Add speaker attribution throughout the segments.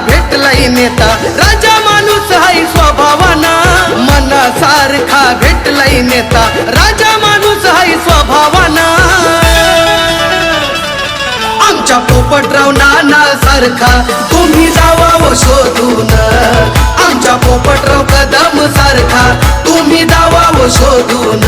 Speaker 1: भेटलाय नेता. राजा माणूस हाय स्वभावानं. मनासारखा भेटलाय नेता. राजा माणूस हाय स्वभावाना. आमच्या पोपटराव नाना सारखा. तुम्ही जावा व शोधून. आमच्या पोपटराव कदम सारखा. तुम्ही जावा व शोधून.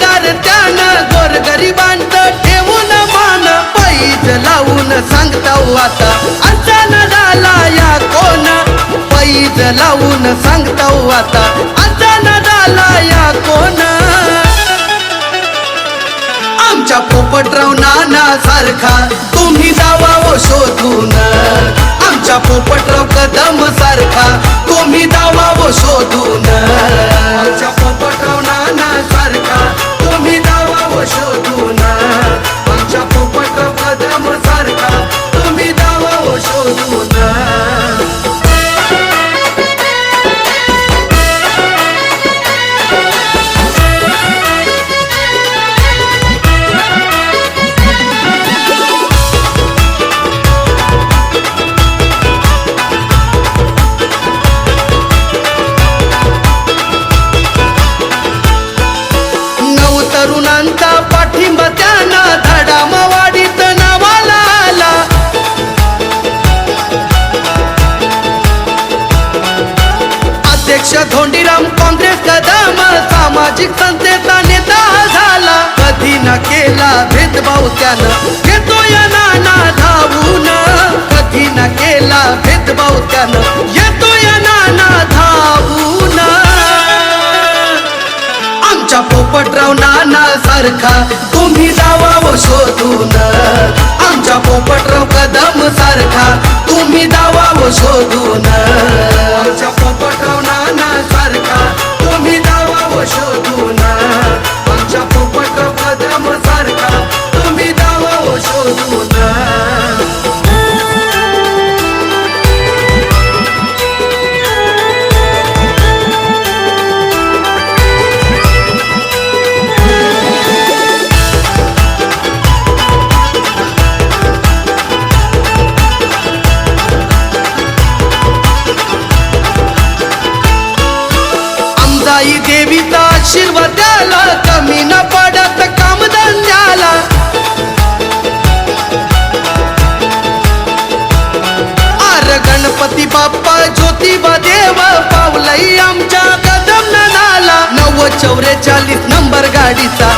Speaker 1: केली त्यानं गोर गरिबांचं ठेवून मान पैज लावून सांगता आता. अचान झाला या कोण? पैज लावून सांगता आता. अचान झाला या कोण? आमच्या पोपटराव नाना सारखा तुम्ही जावा व शोधून. आमच्या पोपटराव कदम सारखा तुम्ही जावा व शोधून. मुलांचा पाठिंबा त्यानं धडामवाडीत नावाला आला. अध्यक्ष धोंडीराम काँग्रेस कदम सामाजिक संस्थेचा नेता झाला. कधी न केला भेदभाव त्यानं. सारखा. तुम्ही जावा व शोधून चौरेचाळीस नंबर गाडीचा.